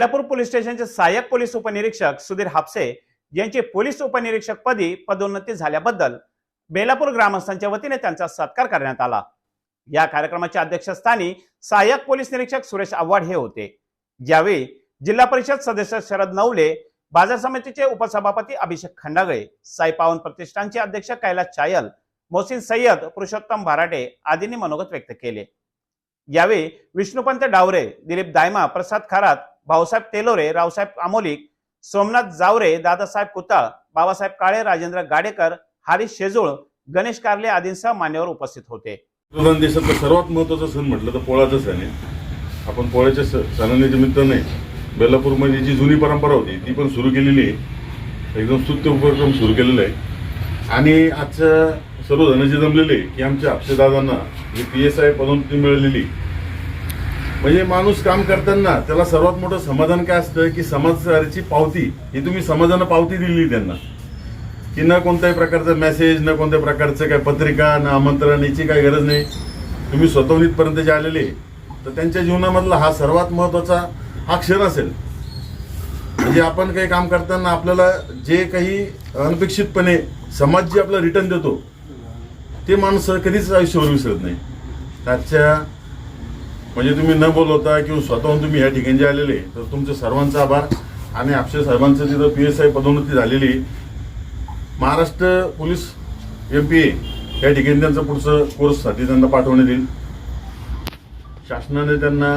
Belapur police स्टेशनचे सहाय्यक police उपनिरीक्षक सुधीर हापसे यांची पोलीस उपनिरीक्षक पदी पदोन्नती झाल्याबद्दल बेलापूर ग्रामस्थांच्या वतीने त्यांचा सत्कार करण्यात आला. या कार्यक्रमाच्या अध्यक्षस्थानी सहाय्यक पोलीस निरीक्षक सुरेश आव्हाड हे होते. यावेळी जिल्हा परिषद सदस्य शरद नवले बाजार समितीचे उपसभापती अभिषेक खंडागळे साई पावन प्रतिष्ठानचे अध्यक्ष कैलास चायल मोहसिन सय्यद पुरुषोत्तम भाराटे आदींनी मनोगत व्यक्त केले. यावेळी विष्णुपंत डावरे दिलीप दायमा प्रसाद खरात भाऊसाहेब तेलोरे रावसाहेब आमोलिक सोमनाथ जावरे दादासाहेब कुताळ बाबासाहेब काळे राजेंद्र गाडेकर हरीश शेजूळ गणेश कारले आदींसह मान्यवर उपस्थित होते. देशातला सर्वात महत्त्वाचा सण म्हटलं तर पोळाचा सण आहे. आपण पोळ्याच्या स- सणानिमित्ताने बेलापूरमध्ये जी जुनी परंपरा होती ती पण सुरू केलेली आहे. एकदम स्तुत्य उपक्रम सुरू केलेला आहे. आणि आजच्या सर्व जण जे जमलेले की आमच्या अक्षयदादांना जी पी एस आय पदोन्नती मिळालेली म्हणजे माणूस काम करताना त्याला सर्वात मोठं समाधान काय असतं की समाजाची पावती ही तुम्ही समाजानं पावती दिली त्यांना. की न कोणत्याही प्रकारचा मेसेज न कोणत्या प्रकारचं काय पत्रिका न आमंत्रण याची काही गरज नाही. तुम्ही स्वतःहून इथपर्यंत जे आलेले तर त्यांच्या जीवनामधला हा सर्वात महत्त्वाचा हा क्षण असेल. म्हणजे आपण काही काम करताना आपल्याला जे काही अनपेक्षितपणे समाज जे आपला रिटर्न देतो ते माणसं कधीच आयुष्यावर विसरत नाही. त्याच्या म्हणजे तुम्ही न बोलवता किंवा स्वतःहून तुम्ही या ठिकाणी जे आलेले तर तुमचे सर्वांचा आभार. आणि अक्षय साहेबांचं तिथं पी एस आय पदोन्नती झालेली. आहे. Maharashtra police M P A या ठिकाणी त्यांचं पुढचं कोर्ससाठी त्यांना पाठवण्यात येईल. शासनाने त्यांना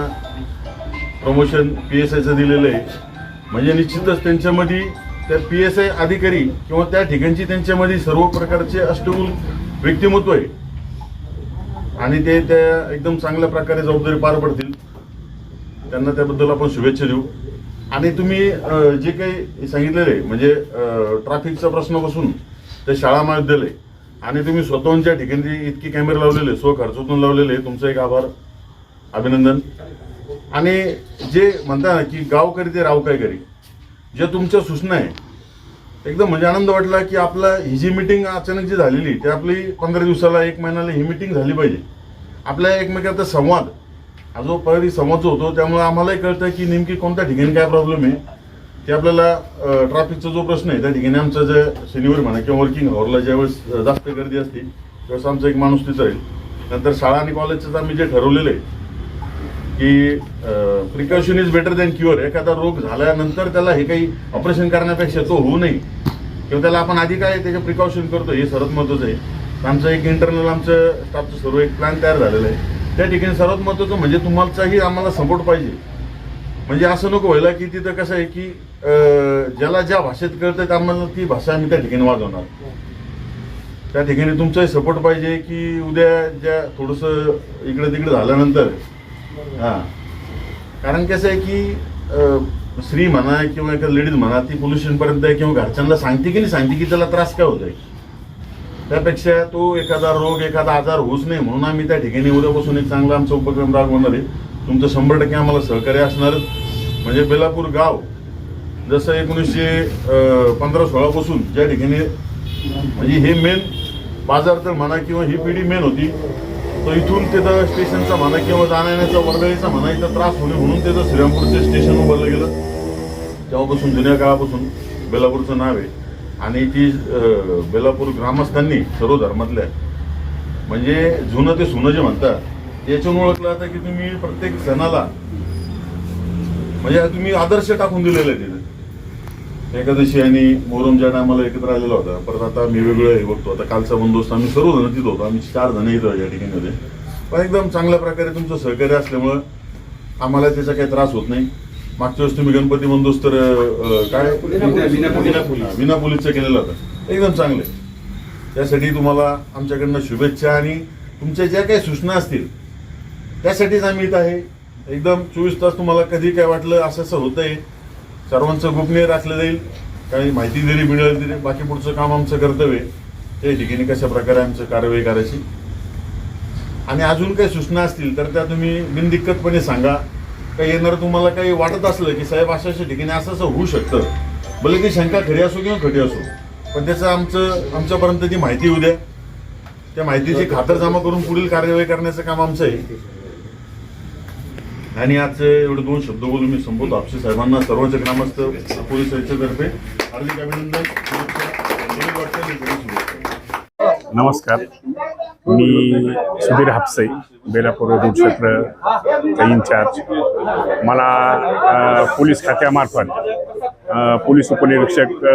प्रमोशन पी एस आयचं दिलेलं आहे. म्हणजे निश्चितच त्यांच्यामध्ये त्या पी एस आय अधिकारी किंवा त्या ठिकाणची त्यांच्यामध्ये सर्व प्रकारचे अष्टमूल व्यक्तिमत्व आहे. आणि ते त्या एकदम चांगल्या प्रकारे जबाबदारी पार पडतील. त्यांना त्याबद्दल आपण शुभेच्छा देऊ. आणि तुम्ही जे काही सांगितलेलं आहे म्हणजे ट्राफिकचा प्रश्न बसून ते शाळा महाविद्यालय आणि तुम्ही स्वतःच्या ठिकाणी इतके कॅमेरे लावलेले स्व खर्चातून लावलेले तुमचं एक आभार अभिनंदन. आणि जे म्हणता ना की गावकरी ते राव काय करी. ज्या तुमच्या सूचना आहे एकदम म्हणजे आनंद वाटला की आपला ही जी मिटिंग अचानक जी झालेली ते आपली पंधरा दिवसाला एक महिन्याला ही मिटिंग झाली पाहिजे. आपल्या एकमेकांचा संवाद हा जो पहिली संवाद जो होतो त्यामुळे आम्हालाही कळतं की नेमकी कोणत्या ठिकाणी काय प्रॉब्लेम आहे. ते आपल्याला ट्रॅफिकचा जो प्रश्न आहे त्या ठिकाणी आमचं जे शनिवार म्हणा किंवा वर्किंग हॉरला ज्यावेळेस जास्त गर्दी असते त्यावेळेस आमचा एक माणूस तिथं राहील. नंतर शाळा आणि कॉलेजचं आम्ही जे ठरवलेलं आहे की precaution is better than cure एखादा रोग झाल्यानंतर त्याला हे काही ऑपरेशन करण्यापेक्षा तो होऊ नये. किंवा त्याला आपण आधी काय त्याचे प्रिकॉशन करतो हे सर्वात महत्वाचं आहे. आमचं एक इंटरनल आमचं स्टाफचं सर्व एक प्लॅन तयार झालेलं आहे. त्या ठिकाणी सर्वात महत्वाचं म्हणजे तुम्हालाही आम्हाला सपोर्ट पाहिजे. म्हणजे असं नको व्हायला की तिथं कसं आहे की ज्याला ज्या भाषेत कळतं आम्हाला ती भाषा आम्ही त्या ठिकाणी वाजवणार. त्या ठिकाणी तुमचाही सपोर्ट पाहिजे की उद्या ज्या थोडंसं इकडं तिकडं झाल्यानंतर हां. कारण कसं आहे की स्त्री म्हणा किंवा एखादी लेडीज म्हणा ती पोल्युशनपर्यंत किंवा घरच्यांना सांगते की नाही सांगते की त्याला त्रास काय होतोय. त्यापेक्षा तो एखादा रोग एखादा आजार होऊच नाही म्हणून आम्ही त्या ठिकाणी उद्यापासून एक चांगला आमचा उपक्रम राबवणार आहे. तुमचं शंभर टक्के आम्हाला सहकार्य असणार. म्हणजे बेलापूर गाव जसं एकोणीसशे पंधरा सोळापासून ज्या ठिकाणी म्हणजे हे मेन बाजार तर म्हणा किंवा ही पिढी मेन होती. तर इथून त्याचा स्टेशनचा म्हणा किंवा जाण्याचा वर्दळीचा म्हणा इथं त्रास होणे म्हणून तिथं श्रीरामपूरचं स्टेशन उभारलं गेलं तेव्हापासून जुन्या काळापासून बेलापूरचं नाव आहे. आणि ती बेलापूर ग्रामस्थांनी सर्व धर्मातल्या म्हणजे जुनं ते सुनं जे म्हणतात याच्यावरून ओळखलं जातं की तुम्ही प्रत्येक सणाला म्हणजे तुम्ही आदर्श टाकून दिलेले आहे एकादशी आणि मोहरमच्या टायमाला एकत्र आलेला होता परत आता मी वेगळं हे बघतो. आता कालचा बंदोबस्त आम्ही सर्व जण तिथं होतो. आम्ही चार जण इथं या ठिकाणी होते पण एकदम चांगल्या प्रकारे तुमचं सहकार्य असल्यामुळं आम्हाला त्याचा काही त्रास होत नाही. मागच्या वेळेस तुम्ही गणपती बंदोबस्त तर काय? विना पोलीसचं केलेलं होतं. एकदम चांगलं. त्यासाठी तुम्हाला आमच्याकडनं शुभेच्छा आणि तुमच्या ज्या काही सूचना असतील त्यासाठीच आम्ही इथं आहे. एकदम चोवीस तास तुम्हाला कधी काय वाटलं असं असं होतंय. सर्वांचं गोपनीय राखलं जाईल. काही माहिती जरी मिळाली तरी बाकी पुढचं काम आमचं कर्तव्य आहे. त्या ठिकाणी कशा प्रकारे आमचं कारवाई करायची? आणि अजून काही सूचना असतील तर त्या तुम्ही बिनदिक्कतपणे सांगा. काही येणार तुम्हाला काही वाटत असलं की साहेब अशा अशा ठिकाणी असं असं होऊ शकतं. भले ती शंका खरी असो किंवा खरी असो पण त्याचं आमचं आमच्यापर्यंत ती माहिती येऊ द्या. त्या माहितीची खातरजमा करून पुढील कार्यवाही करण्याचं काम आमचं आहे. आणि आज एवढे दोन शब्द बोलून मी संपवतो आपसे साहेबांना सर्वांच्या ग्रामस्थ पोलीस आयुक्तातर्फे हार्दिक अभिनंदन. नमस्कार. मी सुधीर हापसे बेलापूर रोड क्षेत्र इन्चार्ज मला पोलीस खात्यामार्फत पोलीस उपनिरीक्षक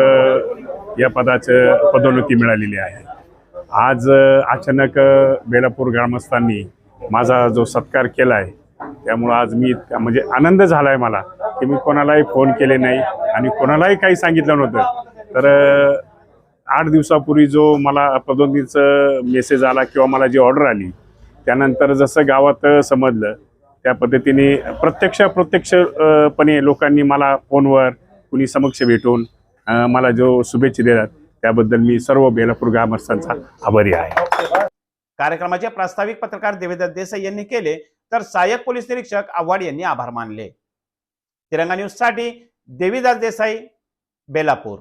या पदाचं पदोन्नती मिळालेली आहे. आज अचानक बेलापूर ग्रामस्थांनी माझा जो सत्कार केला आहे त्यामुळं आज मी म्हणजे आनंद झाला आहे मला की मी कोणालाही फोन केले नाही आणि कोणालाही काही सांगितलं नव्हतं. तर आठ दिवसापूर्वी जो मला पदोन्नतीचं मेसेज आला किंवा मला जी ऑर्डर आली त्यानंतर जसं गावात समजलं त्या पद्धतीने प्रत्यक्ष प्रत्यक्षपणे लोकांनी मला फोनवर कुणी समक्ष भेटून मला जो शुभेच्छा दिल्यात त्याबद्दल मी सर्व बेलापूर ग्रामस्थांचा आभारी आहे. कार्यक्रमाचे प्रास्ताविक पत्रकार देवेंद्र देसाई यांनी केले. तर सहाय्यक पोलीस निरीक्षक आव्हाड यांनी आभार मानले. तिरंगा न्यूजसाठी देवीदास देसाई बेलापूर.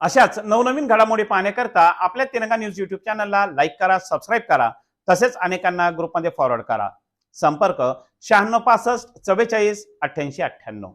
अशाच नवनवीन घडामोडी पाहण्याकरता आपल्या तिरंगा न्यूज युट्यूब चॅनलला लाईक करा सबस्क्राईब करा तसेच अनेकांना ग्रुपमध्ये फॉरवर्ड करा. संपर्क शहाण्णव पासष्ट चव्वेचाळीस अठ्ठ्याऐंशी अठ्ठ्याण्णव.